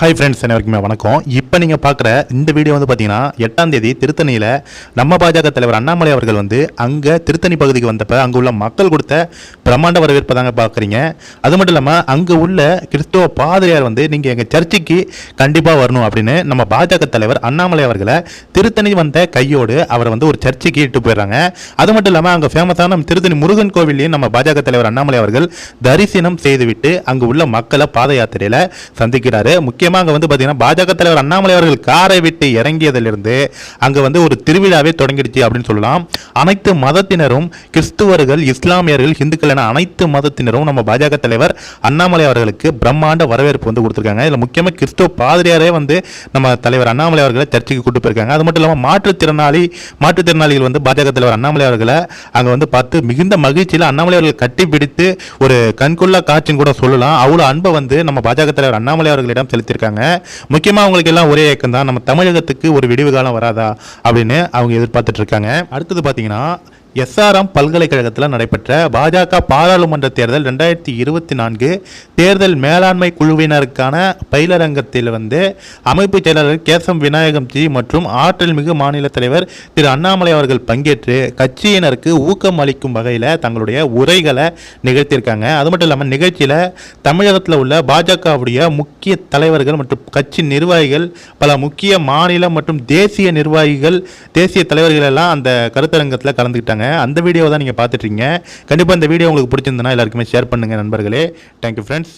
Hi friends அனைவருக்குமே வணக்கம். இப்போ நீங்கள் பார்க்குற இந்த வீடியோ வந்து பார்த்தீங்கன்னா எட்டாம் தேதி திருத்தணியில் நம்ம பாஜக தலைவர் அண்ணாமலை அவர்கள் வந்து அங்கே திருத்தணி பகுதிக்கு வந்தப்போ அங்கே உள்ள மக்கள் கொடுத்த பிரம்மாண்ட வரவேற்பை தாங்க பார்க்குறீங்க அது மட்டும் இல்லாமல் அங்கே உள்ள கிறிஸ்துவ பாதிரியார் வந்து நீங்கள் எங்கள் சர்ச்சுக்கு கண்டிப்பாக வரணும் அப்படின்னு நம்ம பாஜக தலைவர் அண்ணாமலை அவர்களை திருத்தணி வந்த கையோடு அவரை வந்து ஒரு சர்ச்சுக்கு இட்டு போயிடுறாங்க. அது மட்டும் இல்லாமல் அங்கே ஃபேமஸான திருத்தணி முருகன் கோவிலையும் நம்ம பாஜக தலைவர் அண்ணாமலை அவர்கள் தரிசனம் செய்துவிட்டு அங்கே உள்ள மக்களை பாத யாத்திரையில் சந்திக்கிறாரு முக்கியமாக அங்கே வந்து பார்த்தீங்கன்னா பாஜக தலைவர் அண்ணாமலை அவர்கள் காரை விட்டு இறங்கியதிலிருந்து அங்கே வந்து ஒரு திருவிழாவே தொடங்கிடுச்சு அப்படின்னு சொல்லலாம். அனைத்து மதத்தினரும் கிறிஸ்துவர்கள் இஸ்லாமியர்கள் இந்துக்கள் என அனைத்து மதத்தினரும் நம்ம பாஜக தலைவர் அண்ணாமலை அவர்களுக்கு பிரம்மாண்ட வரவேற்பு வந்து கொடுத்துருக்காங்க. இதில் முக்கியமாக கிறிஸ்துவ பாதிரியாரே வந்து நம்ம தலைவர் அண்ணாமலை அவர்களை சர்ச்சைக்கு கூட்டு போயிருக்காங்க. அது மட்டும் இல்லாமல் மாற்றுத்திறனாளி மாற்றுத்திறனாளிகள் வந்து பாஜக தலைவர் அண்ணாமலை அவர்களை அங்கே வந்து பார்த்து மிகுந்த மகிழ்ச்சியில் அண்ணாமலை அவர்கள் கட்டிப்பிடித்து ஒரு கண்கொள்ளா காட்சின்னு கூட சொல்லலாம். அவ்வளோ அன்பை வந்து நம்ம பாஜக தலைவர் அண்ணாமலை அவர்களிடம் செலுத்தியிருக்காங்க. முக்கியமாக அவங்களுக்கு எல்லாம் ஒரே இயக்கம் தான் நம்ம தமிழகத்துக்கு ஒரு விடிவு காலம் வராதா அப்படின்னு அவங்க எதிர்பார்த்துட்டு இருக்காங்க. அடுத்தது பார்த்தீங்கன்னா எஸ்ஆர்எம் பல்கலைக்கழகத்தில் நடைபெற்ற பாஜக பாராளுமன்ற தேர்தல் ரெண்டாயிரத்தி இருபத்தி நான்கு தேர்தல் மேலாண்மை குழுவினருக்கான பயிலரங்கத்தில் வந்து அமைப்பு செயலாளர் கேசம் விநாயகம் ஜி மற்றும் ஆற்றல் மிகு மாநில தலைவர் திரு அண்ணாமலை அவர்கள் பங்கேற்று கட்சியினருக்கு ஊக்கம் அளிக்கும் வகையில் தங்களுடைய உரைகளை நிகழ்த்தியிருக்காங்க. அது மட்டும் இல்லாமல் நிகழ்ச்சியில் தமிழகத்தில் உள்ள பாஜகவுடைய முக்கிய தலைவர்கள் மற்றும் கட்சி நிர்வாகிகள் பல முக்கிய மாநில மற்றும் தேசிய நிர்வாகிகள் தேசிய தலைவர்கள் எல்லாம் அந்த கருத்தரங்கத்தில் கலந்துக்கிட்டாங்க. அந்த வீடியோ தான் நீங்கள் பார்த்துட்ருங்க கண்டிப்பாக இந்த வீடியோ உங்களுக்கு பிடிச்சிருந்தனா எல்லாருக்குமே ஷேர் பண்ணுங்கள் நண்பர்களே. Thank you friends